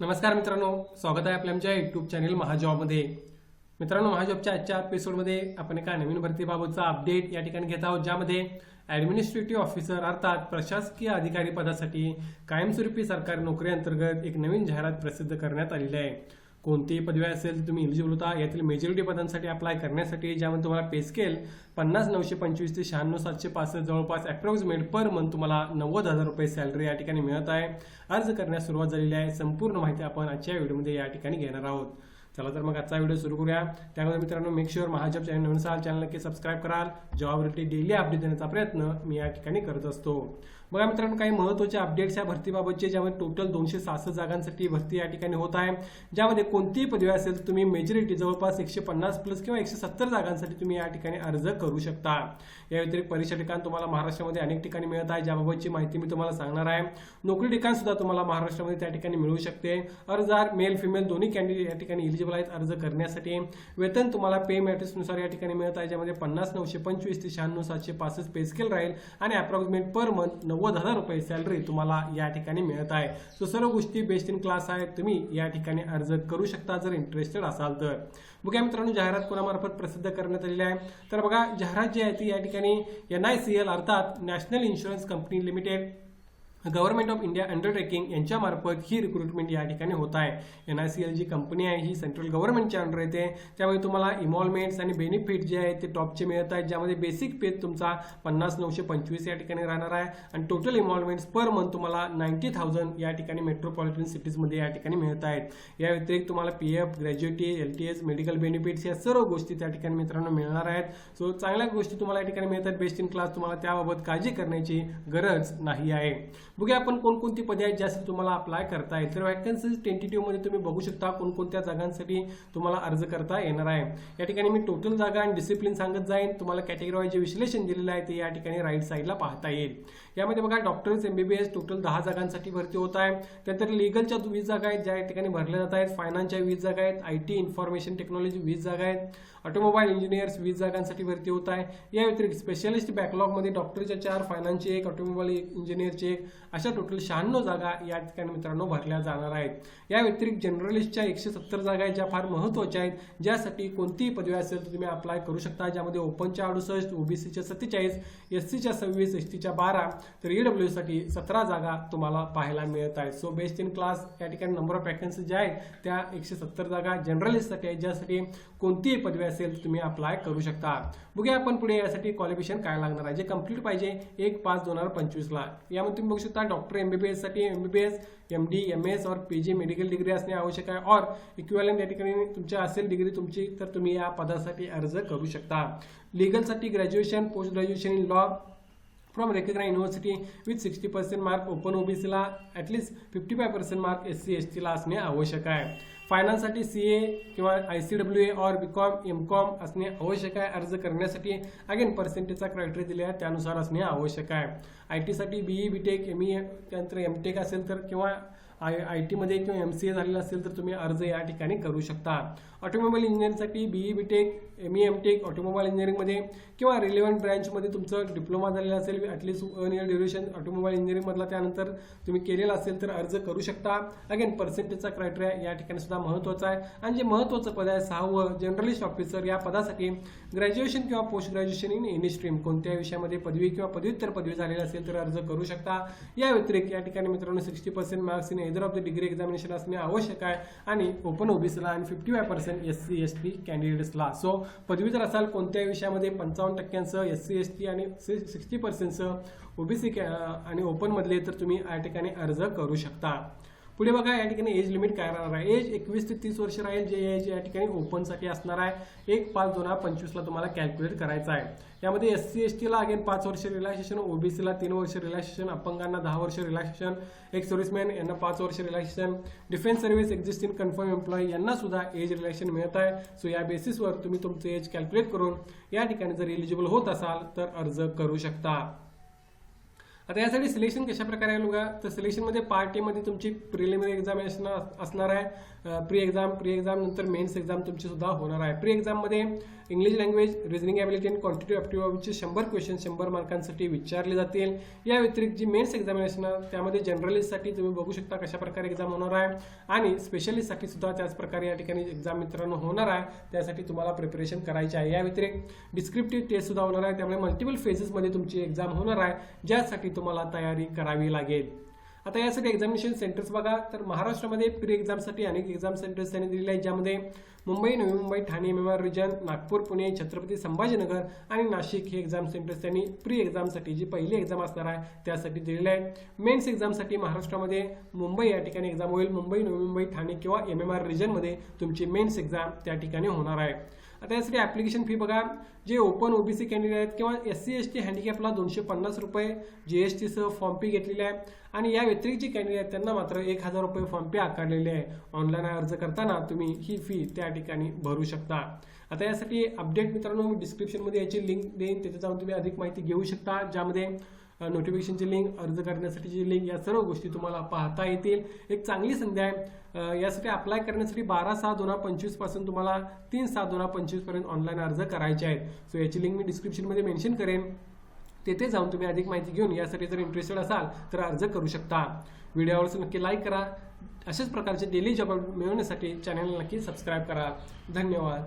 नमस्कार मित्रांनो स्वागत आहे आपल्या आमच्या युट्यूब चॅनल महाजॉबमध्ये. मित्रांनो महाजॉबच्या आजच्या एपिसोडमध्ये आपण एका नवीन भरतीबाबतचा अपडेट या ठिकाणी घेत आहोत ज्यामध्ये ॲडमिनिस्ट्रेटिव्ह ऑफिसर अर्थात प्रशासकीय अधिकारी पदासाठी कायमस्वरूपी सरकारी नोकरी अंतर्गत एक नवीन जाहिरात प्रसिद्ध करण्यात आलेली आहे. कोणतीही पदवी असेल तुम्ही इलिजिबल होता. यातील मेजॉरिटी पदांसाठी अप्लाय करण्यासाठी ज्यामध्ये तुम्हाला पे स्केल पन्नास नऊशे पंचवीस ते शहाण्णव सातशे पासष्ट जवळपास अप्रॉक्सिमेट पर मंथ तुम्हाला नव्वद हजार रुपये सॅलरी या ठिकाणी मिळत आहे. अर्ज करण्यास सुरुवात झालेली आहे. संपूर्ण माहिती आपण आजच्या व्हिडिओमध्ये या ठिकाणी घेणार आहोत. चला तर मग आजचा व्हिडिओ सुरू करूया. त्यामध्ये मित्रांनो मेक शुअर महाजॉब चॅनल नवीन असाल चॅनल नक्की सबस्क्राईब कराल. जॉब रिलेटेड डेली अपडेट देण्याचा प्रयत्न मी या ठिकाणी करत असतो. बघा मित्रांनो काही महत्त्वाच्या अपडेट्स या भरतीबाबतचे ज्यामध्ये टोटल दोनशे सहासष्ट जागांसाठी भरती या ठिकाणी होत आहे. ज्यामध्ये कोणतीही पदवी असेल तुम्ही मेजॉरिटी जवळपास एकशे पन्नास प्लस किंवा एकशे सत्तर जागांसाठी तुम्ही या ठिकाणी अर्ज करू शकता. या व्यतिरिक्त परीक्षा ठिकाण तुम्हाला महाराष्ट्रामध्ये अनेक ठिकाणी मिळत आहे ज्याबाबतची माहिती मी तुम्हाला सांगणार आहे. नोकरी ठिकाण सुद्धा तुम्हाला महाराष्ट्रामध्ये त्या ठिकाणी मिळू शकते. अर्जदार मेल फिमेल दोन्ही कॅन्डिडेट या ठिकाणी इलिजिबल आहेत अर्ज करण्यासाठी. वेतन तुम्हाला पे मॅट्रिक्सनुसार या ठिकाणी मिळत आहे ज्यामध्ये पन्नास नऊशे पंचवीस ते शहाण्णव सातशे पासष्ट पे स्केल राहील आणि अप्रॉक्सिमेट पर मंथ नव्वद हजार रुपये सॅलरी तुम्हाला या ठिकाणी मिळत आहे. सो सर्व गोष्टी बेस्ट इन क्लास आहेत. तुम्ही या ठिकाणी अर्ज करू शकता जर इंटरेस्टेड असाल तर. बघा मित्रांनो जाहिरात कोणामार्फत प्रसिद्ध करण्यात आलेली आहे. तर बघा जाहिरात जी आहे ती या ठिकाणी एन आय सी एल अर्थात national insurance company limited government of India undertaking यांच्यामार्फत ही रिक्रुटमेंट या ठिकाणी होत आहे. एन आय सी एल जी कंपनी आहे ही सेंट्रल गव्हर्नमेंटच्या अंडर येते त्यामुळे तुम्हाला इन्व्हॉल्वमेंट्स आणि बेनिफिट जे आहेत ते टॉपचे मिळत आहेत ज्यामध्ये बेसिक पे तुमचा पन्नास नऊशे पंचवीस या ठिकाणी राहणार आहे. आणि टोटल इन्व्हॉल्वमेंट्स पर मंथ तुम्हाला नाईन्टी थाउजंड या ठिकाणी मेट्रोपॉलिटन सिटीजमध्ये या ठिकाणी मिळत आहेत. या व्यतिरिक्त तुम्हाला P F gratuity L T S medical benefits या सर्व गोष्टी त्या ठिकाणी मित्रांनो मिळणार आहेत. सो चांगल्या गोष्टी तुम्हाला या ठिकाणी मिळतात. बेस्ट इन क्लास तुम्हाला त्याबाबत काळजी करण्याची गरज नाही आहे. बघूया आपण कोणकोणती पदे आहेत ज्यासाठी तुम्हाला अप्लाय करता येईल. तर वॅकन्सीज टेंटेटिव्हमध्ये तुम्ही बघू शकता कोणकोणत्या जागांसाठी तुम्हाला अर्ज करता येणार आहे. या ठिकाणी मी टोटल जागा आणि डिसिप्लिन सांगत जाईन. तुम्हाला कॅटेगरी वाईज जे विश्लेषण दिलेलं आहे ते या ठिकाणी राईट साईडला पाहता येईल. यामध्ये बघा डॉक्टर्स एमबीबीएस टोटल दहा जागांसाठी भरती होत आहे. त्यानंतर लिगलच्या वीस जागा आहेत ज्या ठिकाणी भरल्या जात आहेत. फायनान्सच्या वीस जागा आहेत आय टी इन्फॉर्मेशन टेक्नॉलॉजी वीस जागा आहेत. ऑटोमोबाईल इंजिनियर्स वीस जागांसाठी भरती होत आहे. या व्यतिरिक्त स्पेशलिस्ट बॅकलॉगमध्ये डॉक्टरच्या चार फायनान्सची एक ऑटोमोबाईल इंजिनियरची एक अशा टोटल शहाण्णव जागा या ठिकाणी मित्रांनो भरल्या जाणार आहेत. या व्यतिरिक्त जनरलिस्टच्या एकशे सत्तर जागा ज्या फार महत्त्वाच्या आहेत ज्यासाठी कोणतीही पदवी असेल तर तुम्ही अप्लाय करू शकता. ज्यामध्ये ओपनच्या अडुसष्ट ओबीसीच्या सत्तेचाळीस एस सीच्या सव्वीस एस टीच्या बारा तर ईडब्ल्यूसाठी सतरा जागा तुम्हाला पाहायला मिळत आहेत. सो बेस्ट इन क्लास या ठिकाणी नंबर ऑफ वॅकन्सी ज्या आहेत त्या एकशे सत्तर जागा जनरलिस्टसाठी आहेत ज्यासाठी कोणतीही पदवी असेल तर तुम्ही अप्लाय करू शकता. बघूया आपण पुढे यासाठी क्वालिफिकेशन काय लागणार आहे. जे कंप्लीट पाहिजे एक पाच दोन हजार पंचवीसला यामध्ये तुम्ही बघू शकता doctor M B B MBBS M D M S और पी जी मेडिकल डिग्री असणे आवश्यक आहे. और इक्विवलेंट या ठिकाणी तुमच्या असेल डिग्री तुमची तर तुम्ही या पदासाठी अर्ज करू शकता. लिगलसाठी graduation post graduation in law from recognise university with sixty percent mark open ओबीसीला at least fifty five percent mark S C S टीला असणे आवश्यक आहे. फायनान्ससाठी सी ए किंवा आय सी डब्ल्यू ए और बी कॉम एम कॉम असणे आवश्यक आहे. अर्ज करण्यासाठी अगेन पर्सेंटेजचा क्रायटेरिया दिले आहे त्यानुसार असणे आवश्यक आहे. आय टीसाठी B E B tech M E त्यानंतर एम टेक असेल तर किंवा आय आय टीमध्ये किंवा एम सी ए झालेला असेल तर तुम्ही अर्ज या ठिकाणी करू शकता. Automobile इंजिनिअरिंगसाठी B E B tech M E M tech automobile इंजिनिअरिंगमध्ये किंवा रिलेव्हंट ब्रँचमध्ये तुमचं डिप्लोमा झालेला असेल at least one year duration automobile इंजिनिअरिंगमधला त्यानंतर तुम्ही केलेला असेल तर अर्ज करू शकता. अगेन पर्सेंटेजचा क्रायटेरिया या ठिकाणी सुद्धा महत्त्वाचा आहे. आणि जे महत्त्वाचं पद आहे सहावं जर्नलिस्ट ऑफिसर या पदासाठी ग्रॅज्युएशन किंवा post graduation in any stream कोणत्या विषयामध्ये पदवी किंवा पदव्युत्तर पदवी झालेली असेल तर अर्ज करू शकता. या व्यतिरिक्त या ठिकाणी मित्रांनो sixty percent marks in major of the degree examination असणे आवश्यक आहे. आणि ओपन ओबीसीला आणि fifty five percent S C S T कॅन्डिडेट्सला so पदवीधर असाल कोणत्याही विषयामध्ये पंचावन्न टक्क्यांसह एस सी एस टी आणि सिक्स्टी पर्सेंटसह ओबीसी आणि ओपनमधले तर तुम्ही या ठिकाणी अर्ज करू शकता. पुढे बघा या ठिकाणी एज लिमिट काय राहणार आहे? एज एकवीस ते तीस वर्ष राहील जे एज या ठिकाणी ओपनसाठी असणार आहे. एक पाच दोन हजार पंचवीसला तुम्हाला कॅल्क्युलेट करायचं आहे. यामध्ये एस सी एस टीला अगेन पाच वर्ष रिलॅक्सेशन ओबीसीला तीन वर्ष रिलॅक्सेशन अपंगांना दहा वर्ष रिलॅक्सेशन एक सर्व्हिसमॅन यांना पाच वर्ष relaxation defence service existing confirm employee यांना सुद्धा एज रिलॅक्सेशन मिळत आहे. सो या बेसिसवर तुम्ही तुमचं एज कॅल्क्युलेट करून या ठिकाणी जर एलिजिबल होत असाल तर अर्ज करू शकता. आता यासाठी सिलेक्शन कशा प्रकारे आहे बघा तर सिलेक्शनमध्ये पार्टमध्ये तुमची प्रिलिमिनरी एक्झामिनेशन असणार आहे. प्री एक्झाम प्री एक्झाम नंतर मेन्स एक्झाम तुमची सुद्धा होणार आहे. प्री एक्झाममध्ये English language reasoning ability and quantity ॲप्टिव्हचे शंभर क्वेश्चन शंभर मार्कांसाठी विचारले जातील. या व्यतिरिक्त जी मेन्स एक्झामिनेशन आहे त्यामध्ये जनरलिस्टसाठी तुम्ही बघू शकता कशा प्रकारे एक्झाम होणार आहे. आणि स्पेशलिस्टसाठी सुद्धा त्याच प्रकारे या ठिकाणी एक्झाम मित्रांनो होणार आहे. त्यासाठी तुम्हाला प्रिपरेशन करायची आहे. या व्यतिरिक्त डिस्क्रिप्टिव्ह टेस्ट सुद्धा होणार आहे. त्यामुळे मल्टिपल फेजेसमध्ये तुमची एक्झाम होणार आहे. ज्यासाठी तुम्हाला तयारी करावी लागेल. आता यासाठी एक्झामिनेशन सेंटर्स बघा. तर महाराष्ट्रामध्ये प्री एक्झामसाठी अनेक एक्झाम सेंटर्स त्यांनी दिलेले आहेत. ज्यामध्ये मुंबई नवी मुंबई ठाणे एम रिजन नागपूर पुणे छत्रपती संभाजीनगर आणि नाशिक हे एक्झाम सेंटर्स त्यांनी प्री एक्झामसाठी जी पहिली एक्झाम असणार आहे त्यासाठी दिलेली आहे. मेन्स एक्झामसाठी महाराष्ट्रामध्ये मुंबई या ठिकाणी एक्झाम होईल. मुंबई नवी मुंबई ठाणे किंवा एम एम आर रिजनमध्ये तुमची मेन्स एक्झाम त्या ठिकाणी होणार आहे. आता यासाठी ॲप्लिकेशन फी बघा. जे ओपन ओबीसी कॅन्डिडेट आहेत किंवा एस सी एस टी हँडिकॅपला दोनशे पन्नास रुपये जी एस टीसह फॉर्म फी घेतलेली आहे. आणि या व्यतिरिक्त जे कॅन्डिडेट आहेत त्यांना मात्र एक हजार रुपये फॉर्म फी आकारलेली आहे. ऑनलाईन अर्ज करताना तुम्ही ही फी त्या ठिकाणी भरू शकता. आता यासाठी अपडेट मित्रांनो मी डिस्क्रिप्शनमध्ये याची लिंक देईन. तिथे जाऊन तुम्ही अधिक माहिती घेऊ शकता. ज्यामध्ये नोटिफिकेशनची लिंक अर्ज करण्यासाठीची लिंक या सर्व गोष्टी तुम्हाला पाहता येतील. एक चांगली संधी आहे. यासाठी अप्लाय करण्यासाठी बारा सहा दोन हजार पंचवीसपासून तुम्हाला तीन सहा दोन हजार पंचवीसपर्यंत ऑनलाईन अर्ज करायचे आहेत. सो याची लिंक मी डिस्क्रिप्शनमध्ये मेन्शन करेन. तेथे जाऊन तुम्ही अधिक माहिती घेऊन यासाठी जर इंटरेस्टेड असाल तर अर्ज करू शकता. व्हिडिओ आवडून नक्की लाईक करा. अशाच प्रकारचे डेली जॉब मिळवण्यासाठी चॅनलला नक्की सबस्क्राईब करा. धन्यवाद.